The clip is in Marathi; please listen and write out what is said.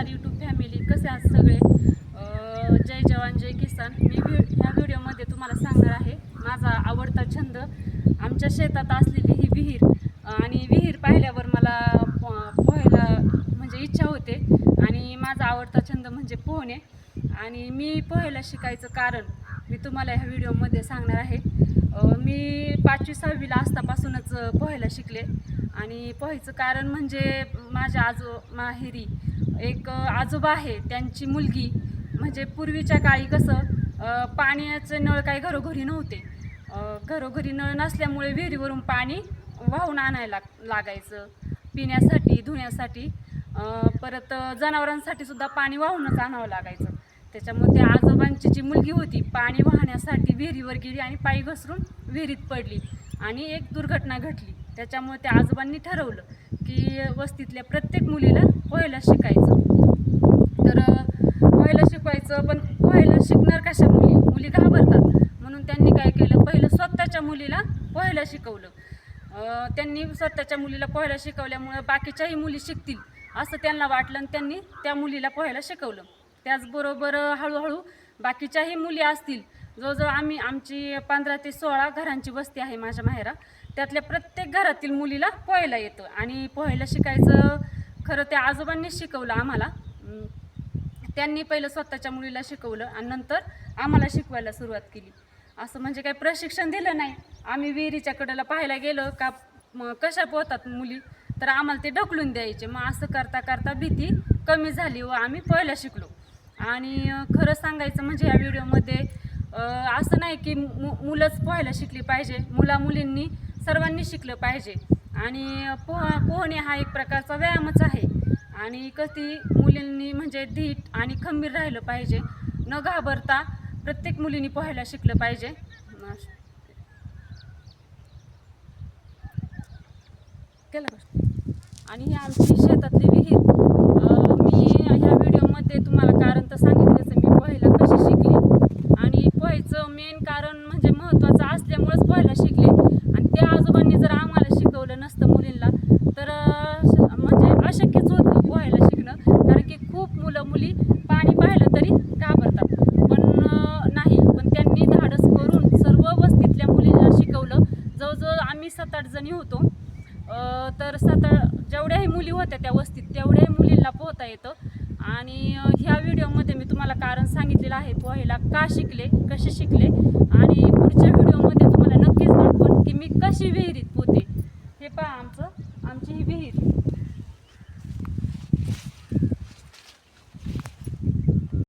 नमस्कार यूट्यूब फॅमिली कसे आहात सगळे? जय जवान जय किसान. मी व्हि ह्या व्हिडिओमध्ये तुम्हाला सांगणार आहे माझा आवडता छंद आमच्या शेतात असलेली ही विहीर. आणि विहीर पाहिल्यावर मला प- पोहायला म्हणजे इच्छा होते. आणि माझा आवडता छंद म्हणजे पोहणे. आणि मी पोहायला शिकायचं कारण मी तुम्हाला ह्या व्हिडिओमध्ये सांगणार आहे. मी पाचवी सहावीला असतापासूनच पोहायला शिकले. आणि पोहायचं कारण म्हणजे माझ्या आजो माहेरी एक आजोबा आहे त्यांची मुलगी म्हणजे पूर्वीच्या काळी कसं पाण्याचे नळ काही घरोघरी नव्हते. घरोघरी नळ नसल्यामुळे विहिरीवरून पाणी वाहून आणायला लागायचं पिण्यासाठी धुण्यासाठी. परत जनावरांसाठी सुद्धा पाणी वाहूनच आणावं लागायचं. त्याच्यामुळे त्या आजोबांची जी मुलगी होती पाणी वाहण्यासाठी विहिरीवर गेली आणि पायी घसरून विहिरीत पडली आणि एक दुर्घटना घडली. त्याच्यामुळे त्या आजोबांनी ठरवलं की वस्तीतल्या प्रत्येक मुलीला पोहायला शिकायचं. तर पोहायला शिकवायचं पण पोहायला शिकणार कशा मुली? मुली घाबरतात. म्हणून त्यांनी काय केलं? पहिलं स्वतःच्या मुलीला पोहायला शिकवलं. त्यांनी स्वतःच्या मुलीला पोहायला शिकवल्यामुळे बाकीच्याही मुली शिकतील असं त्यांना वाटलं आणि त्यांनी त्या मुलीला पोहायला शिकवलं. त्याचबरोबर हळूहळू बाकीच्याही मुली असतील जवळजवळ आम्ही आमची पंधरा ते सोळा घरांची वस्ती आहे माझ्या माहेरा त्यातल्या प्रत्येक घरातील मुलीला पोहायला येतं. आणि पोहायला शिकायचं खरं त्या आजोबांनी शिकवलं आम्हाला. त्यांनी पहिलं स्वतःच्या मुलीला शिकवलं आणि नंतर आम्हाला शिकवायला सुरुवात केली. असं म्हणजे काही प्रशिक्षण दिलं नाही. आम्ही विहिरीच्या कडेला पाहायला गेलो का कशा पोहतात मुली? तर आम्हाला ते ढकलून द्यायचे. मग असं करता करता भीती कमी झाली व आम्ही पोहायला शिकलो. आणि खरं सांगायचं म्हणजे या व्हिडिओमध्ये असं नाही की मु मुलंच पोहायला शिकली पाहिजे. मुला मुलींनी सर्वांनी शिकलं पाहिजे. आणि पोह पोहणे हा एक प्रकारचा व्यायामच आहे. आणि कधी मुलींनी म्हणजे धीट आणि खंबीर राहिलं पाहिजे. न घाबरता प्रत्येक मुलींनी पोहायला शिकलं पाहिजे. केलं आणि ही आमची शेतातली विहीर मी ह्या व्हिडिओमध्ये तुम्हाला कारण तर सांगितलंच सात आठ जणी होतो. तर सात जेवढ्याही मुली होत्या त्या वस्तीत तेवढ्याही मुलींना पोहता येतं. आणि ह्या व्हिडिओमध्ये मी तुम्हाला कारण सांगितलेलं आहे पोहायला का शिकले कसे शिकले? आणि पुढच्या व्हिडिओमध्ये तुम्हाला नक्कीच दाखवून की मी कशी विहिरीत पोहते. हे पहा आमचं आमची ही विहीर.